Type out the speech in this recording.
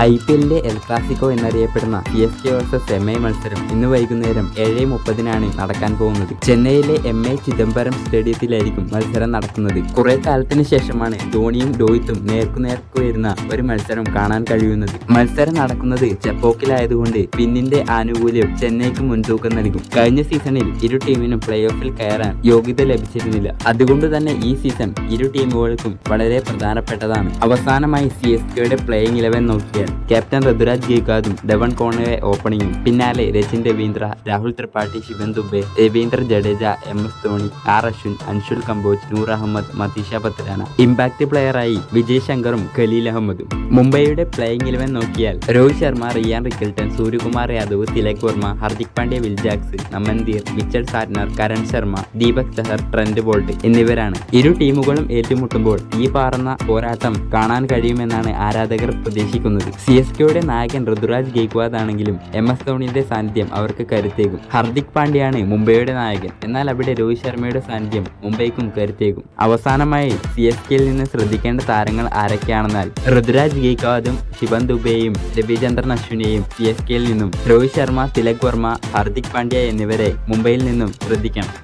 I P എല്ലിലെ El Clasico എന്നറിയപ്പെടുന്ന C S K versus M I മത്സരം ഇന്ന് വൈകുന്നേരം ഏഴ് മുപ്പതിനാണ് നടക്കാൻ പോകുന്നത്. ചെന്നൈയിലെ എം എ ചിദംബരം സ്റ്റേഡിയത്തിലായിരിക്കും മത്സരം നടക്കുന്നത്. കുറെ കാലത്തിന് ശേഷമാണ് ധോണിയും രോഹിത്തും നേർക്കുനേർക്ക് വരുന്ന ഒരു മത്സരം കാണാൻ കഴിയുന്നത്. മത്സരം നടക്കുന്നത് ചെപ്പോക്കിലായതുകൊണ്ട് പിന്നിന്റെ ആനുകൂല്യം ചെന്നൈക്ക് മുൻതൂക്കം നൽകും. കഴിഞ്ഞ സീസണിൽ ഇരു ടീമിനും പ്ലേ ഓഫിൽ കയറാൻ യോഗ്യത ലഭിച്ചിരുന്നില്ല. അതുകൊണ്ട് തന്നെ ഈ സീസൺ ഇരു ടീമുകൾക്കും വളരെ പ്രധാനപ്പെട്ടതാണ്. അവസാനമായി സി എസ് കെയുടെ പ്ലേയിങ് ഇലവൻ നോക്കിയാൽ ക്യാപ്റ്റൻ ഋതുരാജ് ഗേക്കാദും ഡെവൺ കോണയെ ഓപ്പണിംഗും പിന്നാലെ Rachin Ravindra Rahul Tripathi Shivam Dube Ravindra Jadeja M S Dhoni R Ashwin Anshul Kamboj Noor Ahmad Matheesha Pathirana. Impact പ്ലെയറായി വിജയ് ശങ്കറും ഖലീൽ അഹമ്മദും. മുംബൈയുടെ പ്ലേയിങ് ഇലവൻ നോക്കിയാൽ Rohit Sharma Riyan റിക്കൽട്ടൻ Suryakumar Yadav Tilak Varma Hardik Pandya will jacks Naman Dhir Mitchell Santner Karan Sharma Deepak Chahar Trent Boult എന്നിവരാണ്. ഇരു ടീമുകളും ഏറ്റുമുട്ടുമ്പോൾ ഈ പാറുന്ന പോരാട്ടം കാണാൻ കഴിയുമെന്നാണ് ആരാധകർ പ്രതീക്ഷിക്കുന്നത് സി എസ് കെയുടെ നായകൻ ഋതുരാജ് ഗെയ്ക്വാദ് ആണെങ്കിലും എം എസ് ധോണിയുടെ സാന്നിധ്യം അവർക്ക് കരുത്തേകും. ഹർദിക് പാണ്ഡ്യയാണ് മുംബൈയുടെ നായകൻ. എന്നാൽ അവിടെ രോഹിത് ശർമ്മയുടെ സാന്നിധ്യം മുംബൈക്കും കരുത്തേകും. അവസാനമായി സി എസ് കെയിൽ നിന്ന് ശ്രദ്ധിക്കേണ്ട താരങ്ങൾ ആരൊക്കെയാണെന്നാൽ ഋതുരാജ് ഗെയ്ക്വാദും ശിവൻ ദുബെയും രവിചന്ദ്രൻ അശ്വിനെയും സി എസ് കെയിൽ നിന്നും രോഹിത് ശർമ്മ തിലക് വർമ്മ ഹാർദിക് പാണ്ഡ്യ എന്നിവരെ മുംബൈയിൽ നിന്നും ശ്രദ്ധിക്കണം.